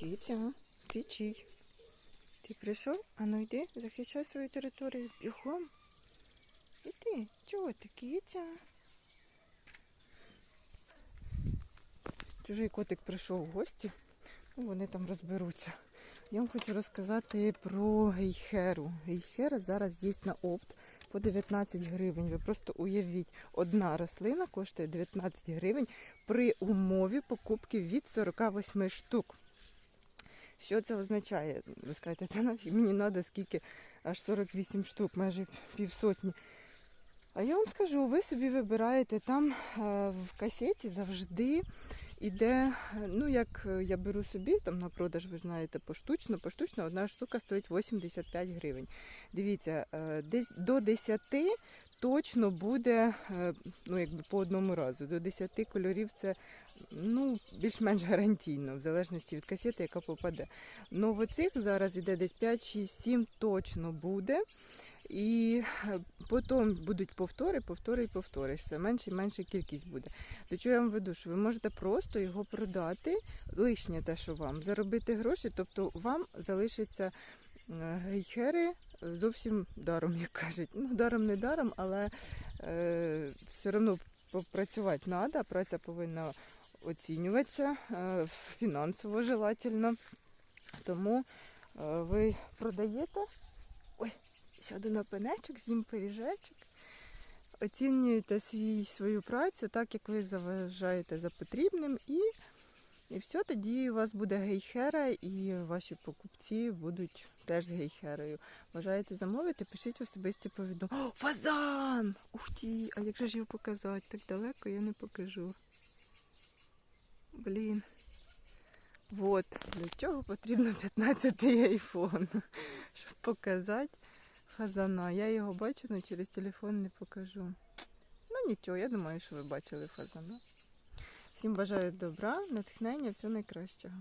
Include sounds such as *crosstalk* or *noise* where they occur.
Кітя, ти? Ти прийшов? А ну йди, захищай свою територію. Бігом. Іди, чого ти, кітя? Чужий котик прийшов в гості. Ну, вони там розберуться. Я вам хочу розказати про гейхеру. Гейхера зараз є на опт по 19 гривень. Ви просто уявіть, одна рослина коштує 19 гривень при умові покупки від 48 штук. Що це означає? Ви скажете, та нафіг мені треба скільки аж 48 штук, майже півсотні. А я вам скажу, ви собі вибираєте там е, в касеті завжди іде, е, ну як е, я беру собі там на продаж, ви знаєте, поштучно, поштучно одна штука стоїть 85 гривень. Дивіться, е, десь до 10 точно буде, е, ну якби по одному разу. До 10 кольорів це ну, більш-менш гарантійно, в залежності від касети, яка попаде. Ну в оцих зараз іде десь 5, 6, 7 точно буде. І е, потім будуть повтори, повтори і повтори. Все менше і менша кількість буде. До чого я вам веду, що ви можете просто його продати, лишнє те, що вам, заробити гроші, тобто вам залишиться е, гейхери зовсім даром, як кажуть. Ну, даром не даром, але е, все одно попрацювати треба, праця повинна оцінюватися е, фінансово желательно. Тому е, ви продаєте. Ой, сяду на пенечок, з'їм пиріжечок. Оцінюєте свій, свою працю так, як ви заважаєте за потрібним, і, і все, тоді у вас буде гейхера, і ваші покупці будуть теж з гейхерою. Бажаєте замовити, пишіть особисті повідомлення. Фазан! Ух ті! А як же ж його показати? Так далеко я не покажу. Блін. Вот, для чого потрібно 15-й айфон, *laughs* щоб показати фазана. Я його бачу, але через телефон не покажу. Ну нічого, я думаю, що ви бачили фазана. Всім бажаю добра, натхнення, всього найкращого.